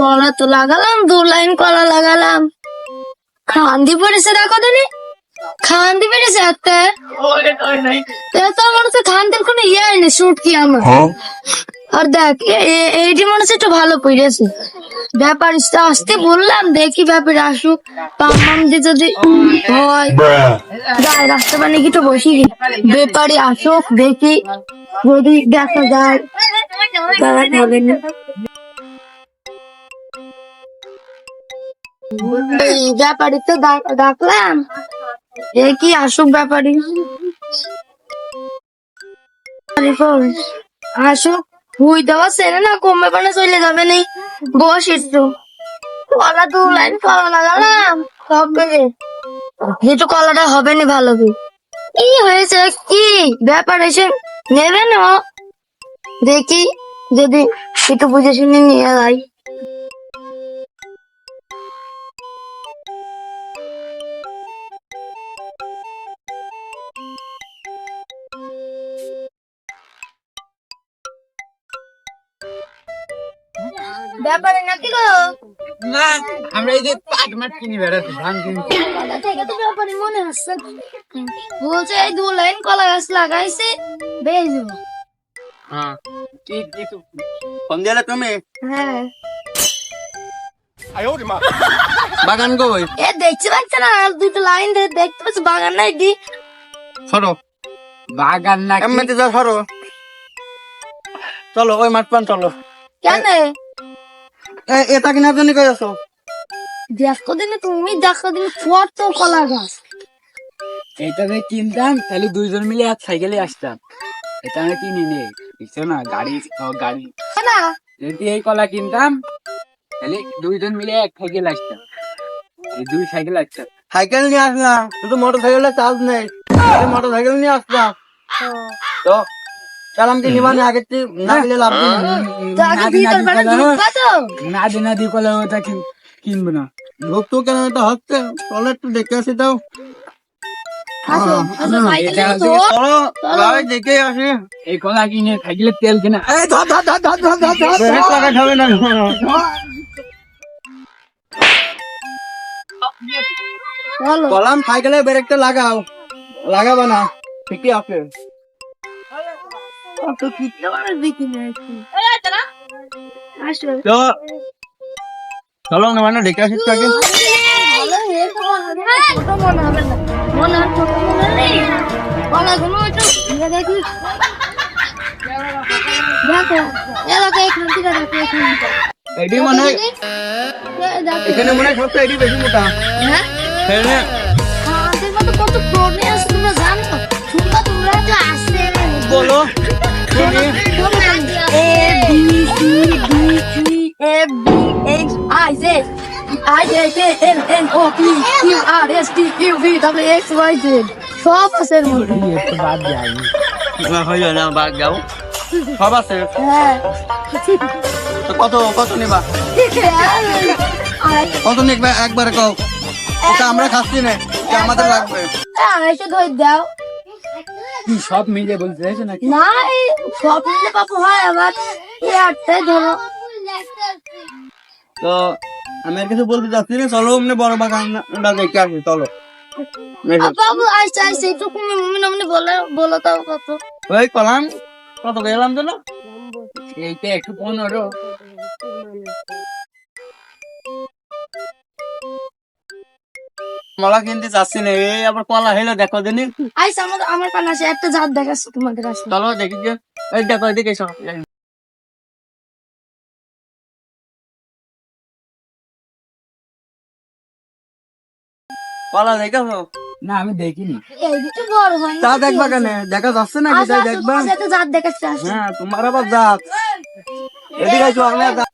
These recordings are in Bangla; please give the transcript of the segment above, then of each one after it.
কলা তো লাগালাম দু লাইন কলা লাগালাম। খান্দি পড়েছে দেখো দিনি খান্দি পড়েছে একটা তো আমার তো খান্দির কোনো ইয়ে নেই শুট কি আমার আর দেখ এইটি মনে হচ্ছে একটু ভালো পড়েছে। ব্যাপার আসতে বললাম দেখি ব্যাপার আসুক। পাম্পাম দিয়ে যদি হয় যাই রাস্তা মানে কি তো বসি ব্যাপারে আসুক দেখি। যদি দেখা যায় তারা না ব্যাপারী তো ডাক- ডাকলাম দেখি আসুক ব্যাপারী। আসুক হুই দেওয়া সেরে না কমবে পানে চলে যাবে নি। বস একটু। কলা দু লাইন কলা লাগালাম হবে যেটু কলাটা হবে নি ভালো কি কি হয়েছে, কি? ব্যাপার এসে নেবে না। দেখি, যদি একটু বুঝে শুনে নিয়ে যাই। ব্যাপারে নাকি গো? না আমরা এই যে পাট মাঠ কিনি বেড়াচ্ছি ধান কিনি থেকে তো ব্যাপারে মনে হচ্ছে। বলছে এই দু লাইন কলা গাছ লাগাইছে বেশ হ্যাঁ ঠিক ঠিক। ফোন দিলে তুমি? হ্যাঁ। বাগান কই এ দেখতে পাচ্ছে না? আর দুটো লাইন দেখতে পাচ্ছি? বাগান নাই দি সরো। বাগান না এমনিতে যা সরো। চলো ওই মাঠ পান চলো। কেন? এটা কিনার জন্য কই আছো? দেখো দিনে তুমি দেখো দিনে কত কলা গাছ। এটা যে কিনতাম তাহলে দুইজন মিলে এক সাইকেলে আসতাম। এটা আমরা কিনি নেই বুঝছ না? গাড়ি গাড়ি। না। যদি এই কলা কিনতাম তাহলে দুইজন মিলে এক সাইকেল আসতাম। এই দুই সাইকেল আসতাম। সাইকেল নিয়ে আসলাম শুধু মোটর সাইকেলের চার্জ নেই। মোটর সাইকেল নিয়ে আসলাম তো চালাম কি নিবা আগে থেকে না গেলে লাভ আগে ভিতর বাড়ি ঢুকবা তো। না দি না দি কলা ওটা কিন- না। লোক তো কেন এটা হচ্ছে? চলো একটু দেখে আসি তাও আসো আসো সাইকেলে এটা তো চলো ভাই দেখে আসি। এই কলা কিনে সাইকেলের তেল কিনে? হবে না। কলাম সাইকেলে ব্রেকটা লাগাও। লাগাবা না। ঠিকই আছে। কত কিনতে না একটু আসো তো চলো না মানে আগে। হয়েছে মনে মনে না। মনে দেখো। এখান থেকে এডি মনে হয় এখানে মনে হয় সবচেয়ে এডি বেশি মোটা। হ্যাঁ? কত আছে তোমরা জানো? তোমরা তো আসছে বলো। A B C D E F D H I J I J K L N O P Q R S T U V W X Y Z সব আছে এর মধ্যে। বাদ যাই না হয়ে যায় না বাদ যাও সব আছে? হ্যাঁ। কত কত নিবা? কত নিবা? একবারে কও। ওটা আমরা খাচ্ছি না আমাদের লাগবে। আড়াইশো ধরে দাও। সব মিলে বলতে চাইছো নাকি? না সব মিলে পাপু হয় আবার এই আটটায় ধরো। তো আমি আর কিছু বলতে চাচ্ছি না চলো অমনি বড় বাগানটা দেখে আসি চলো। বাবু আসছে আসছে একটু তুমি মমি নমনি বলে বলো তাও কত। ওই কলাম কত গেলাম তো না এইটা একটু পনেরো। কলা কিনতে চাচ্ছি না। এই আবার কলা হইল দেখো দিনই আইসা আমার আমার কাছে আসে একটা জাত দেখাচ্ছি তোমাদের আসে। চলো দেখি যে এই দেখো এদিকে এসো। কলা দেখেছ না আমি দেখিনি। তা দেখবা কেন? দেখা যাচ্ছে না কি তাই দেখবা? একটা জাত দেখাচ্ছি হ্যাঁ তোমার আবার জাত। এদিকে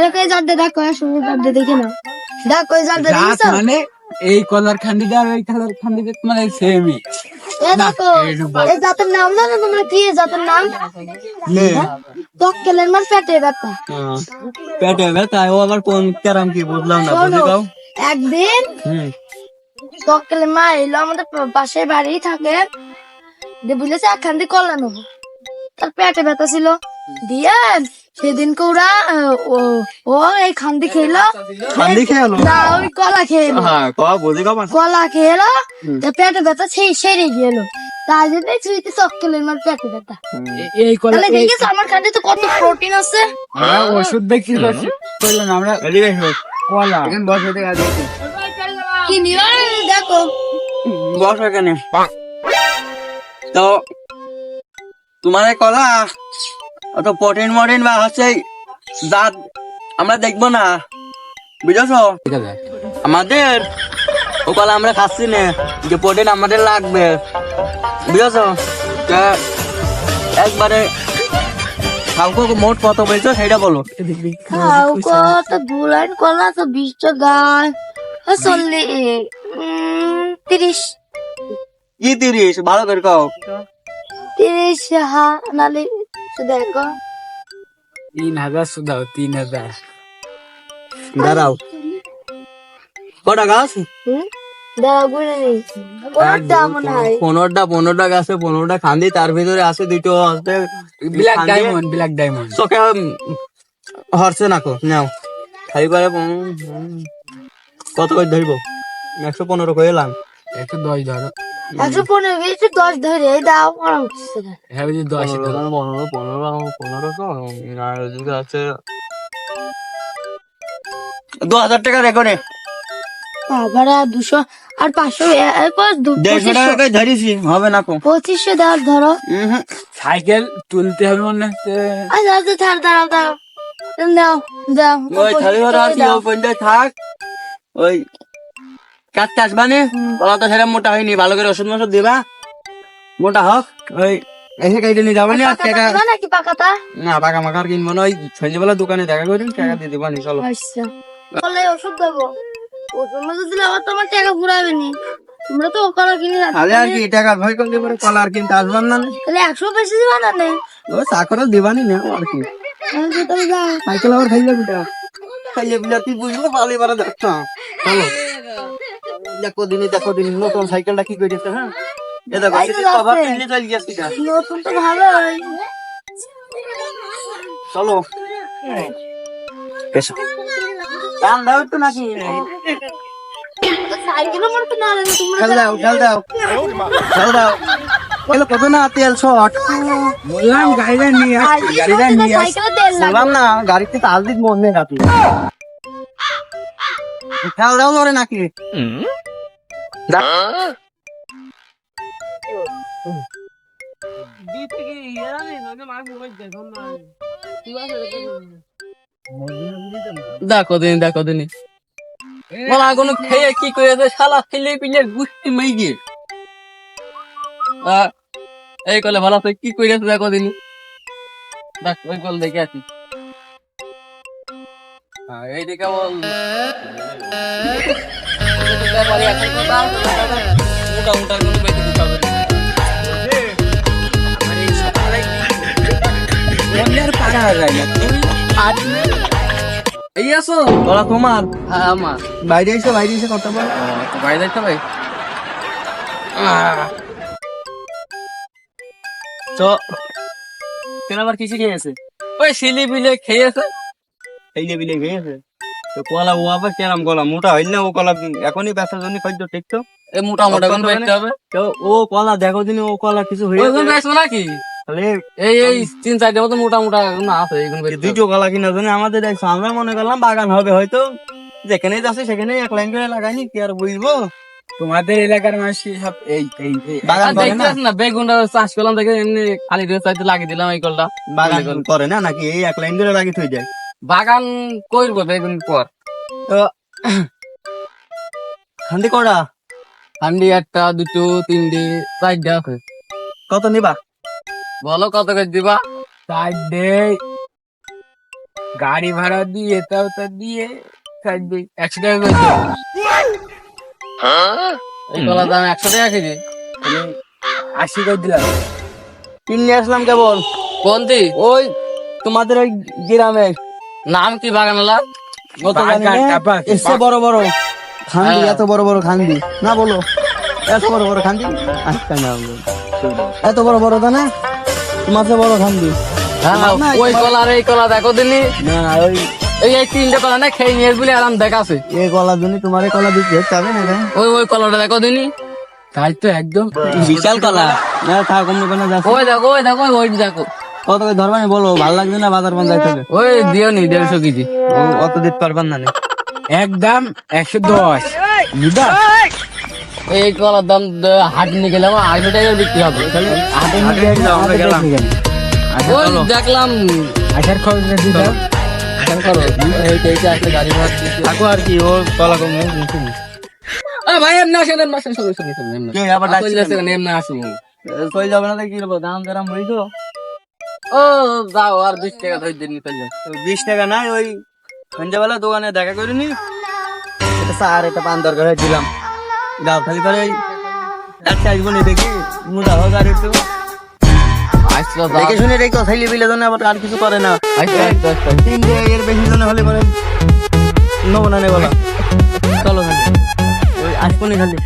এরকম জাত দেখো আসো এই জাত দেখি না। দেখো জাত মানে এই কলার খান্ডিটা আর ওই কালার খান্ডিটা মানে সেমই জাতের নাম জানো তোমরা? কি জাতের নাম? নে মার পেটে ব্যথা। হ্যাঁ। পেটে ব্যথা ও আবার কোন কেরাম কি বুঝলাম না বুঝি দাও। একদিন মা এলো আমাদের পাশের বাড়ি থাকে। দিয়ে বলেছে একখান দিয়ে কলা নেব। তার পেটে ব্যথা ছিল। দিয়ে সেদিনকে ওরা ও ও এই খান্দি খেলো। খান্দি খেয়ে না ওই কলা খেলো। হ্যাঁ ক বুঝি কমান কলা খেলো তা পেটে ব্যথা সেই সেরে গেল। তাই জন্য চুইতে চক্কেলের আমার পেটে ব্যথা। এই কলা তাহলে দেখিস আমার খাদ্যে তো কত প্রোটিন আছে? আমরা ওষুধ বিক্রি করছি করলাম আমরা এদিকে এসো। কলা। এখন বসে থেকে দিয়েছি কি নিবা দেখো। বস এখানে। তো তোমার কলা অত প্রোটিন মটিন বা হচ্ছে দাঁত আমরা দেখব না। বুঝেছ? আমাদের ও কলা আমরা খাচ্ছি না যে প্রোটিন আমাদের লাগবে। বুঝেছ? তা একবারে কালকে মোট কত বলছো সেটা বলো। খাও কত দুলাইন কলা তো বিশ টাকা চল্লিশ তিরিশ। কি তিরিশ? ভালো করে কও। তিরিশ হা নালে। দেখো তিন হাজার শুধাও তিন হাজার দাঁড়াও কটা গাছ পনেরোটা পনেরোটা গাছে পনেরোটা খান্দি তার ভিতরে আছে দুটো ব্ল্যাক। ডায়মন্ড ব্ল্যাক ডায়মন্ড চোখে হরছে না কো নাও করে পনেরো- কত করে ধরবো একশো পনেরো করে এলাম একশো দশ ধরো একশো পনেরো একশো দশ ধরে দাও আমার উঠছে না। হ্যাঁ বুঝি দশ পনেরো পনেরো পনেরো তো আর ওদিকে আছে দু হাজার টাকা রেখো রে আবার আর দুশো আর পাঁচশো দু- দেড়শো টাকা করে ধরিছি হবে না কো। পঁচিশশো দেওয়ার ধরো। সাইকেল তুলতে হবে মনে হচ্ছে। আচ্ছা আচ্ছা ছাড় দাঁড়াও দাঁড়াও। দাও দাও ওই দাও। থাক। ওই কাটতে আসবানে বলা তো সেটা মোটা হয়নি ভালো করে ওষুধ মশুদ দিবা। মোটা হোক ওই এসে কেটে নিয়ে যাব না টাকা না পাকা মাকার কিনবো না ওই সন্ধ্যেবেলা দোকানে দেখা করি টাকা দিয়ে দিবা নি চলো। আচ্ছা। ওষুধ দেবো। ওষুধ মধ্যে দিলে আবার তোমার টাকা ঘুরাবে নি। তোমরা তো ওখানে কিনে তাহলে আর কি টাকা ভয় করলে পরে কলা আর কিনতে আসবান না তাহলে একশো বেশি দিবা না নে? দিবানি না আর কি। সাইকেল আবার খাইলে বিটা খাইলে বিটা তুই বুঝব পালে চলো। দেখো দিনই দেখো দিন নতুন সাইকেলটা কি করেছে হ্যাঁ? এ দেখো কভার। কিনলে চল নতুন তো ভালো চলো। এসো। দাম দাও একটু নাকি? সাইকেল আমার তো না লাগে তোমরা খেল দাও খেল দাও। খেল দাও। এলো কত না তেল শর্ট বললাম গাড়িটা নিয়ে গাড়িটা নিয়ে বললাম না গাড়িতে তাল দিত মন নেই রাতে। খেল দাও ধরে নাকি। দেখো দিন দেখো দিন বলা কোনো খেয়ে কি করেছে? শালা খেলে পিলে গুষ্টি মেই গিয়ে আহ, এই কলে ভালো আছে কি করেছে দেখো দিন দেখ ওই কল দেখে আছি হ্যাঁ, এইদিকে বল। মোটা মোটা কোনো বেশি কিছু হবে না। বন্যার পাড়া যায় না তুমি এই আসো তোরা তোমার হ্যাঁ আমার। বাইরে এসে বাইরে এসে কথা বল। বাইরে যাইতে হবে তো কেন আবার কিছু খেয়েছে? ওই সিলি বিলে খেয়েছে। এই বিলে খেয়েছে? তো কলা ও আবার কেরাম কলা? মোটা হইল না ও কলা? এখনই ব্যথার জন্য খাদ্য ঠিক তো? এই মোটা মোটা কোন হবে। তো ও কলা দেখো দিন ও কলা কিছু হয়েছে নাকি? এই এই তিন চারটে মতো মোটা মোটা এখন আছে হবে। দুটো কলা কিনা জন্য আমাদের দেখছ আমরা মনে করলাম বাগান হবে হয়তো। যেখানেই যাচ্ছে সেখানেই এক লাইন করে লাগাইনি কি আর বুঝব তোমাদের এলাকার মানুষ সব এই এই বাগান করে না? না বেগুনটা চাষ করলাম দেখে এমনি খালি চাইতে লাগিয়ে দিলাম এই কলটা। বাগান করে না নাকি এই এক লাইন করে লাগিয়ে থই যায়? বাগান করব বেগুন পর। তো খান্দি করা হান্ডি একটা দুটো তিনটে চারটে আছে। কত নিবা? বলো কত করে দিবা? চারটে। গাড়ি ভাড়া দিয়ে তাও তা দিয়ে চারটে একশো টাকা করে দিও। এই কলার দাম একশো টাকা কেজি। আমি আশি করে দিলাম। কিনে আসলাম কেবল। কোনটি? ওই তোমাদের ওই গ্রামে নাম কি বাগানলা। এসছে বড় বড় খান্দি হ্যাঁ। এত বড় বড় খান্দি। না বলো। এত বড় বড় খান্দি? আচ্ছা না এত বড় বড় দানা তোমার বড় খান্দি। হ্যাঁ ওই কলা আর এই কলা দেখো দিলি না ওই এই এই তিনটে কলা না খেয়ে নিয়ে বলে আরাম দেখাছে এই কলার জন্য তোমার এই কলা দিতে হবে না ওই ওই কলাটা দেখো দিনি। তাই তো একদম বিশাল কলা। না থাক অন্য কোনো যাচ্ছে। ওই দেখো ওই দেখো ওই দেখো। কত করে ধরবানি বলো ভালো লাগছে না বাজার বান যাইতে হবে ওই দিও নি দেড়শো কেজি। অত দিতে পারবেন না একদম একশো দশ। এই কলার দাম হাট নিয়ে গেলাম আড়াইশো টাকা বিক্রি হবে। হাটে নিয়ে গেলাম। দেখলাম। আসার খরচ আসার খরচ দিতে। থাকো আর কি ও কলা কম ভাই এমনি আসেন এমনি আসেন সঙ্গে সঙ্গে এমনি আসেন। এমনি আসুন। চলে যাবে না কি করব দাম দাম হইতো ও যাও আর বিশ টাকা ধরে দিন বিশ টাকা নাই ওই সন্ধ্যাবেলা দোকানে দেখা করিনি এটা সার এটা পান দরকার হয়ে দিলাম। দাও খালি করে একটা আসব নি দেখি মোটা হোক আর একটু। দেখে শুনে রেখো খাইলে বিলে জন্য আবার আর কিছু করে না। আসলো এর বেশি জন্য হলে পরে নেব না নেব না। চলো খালি ওই আসব খালি।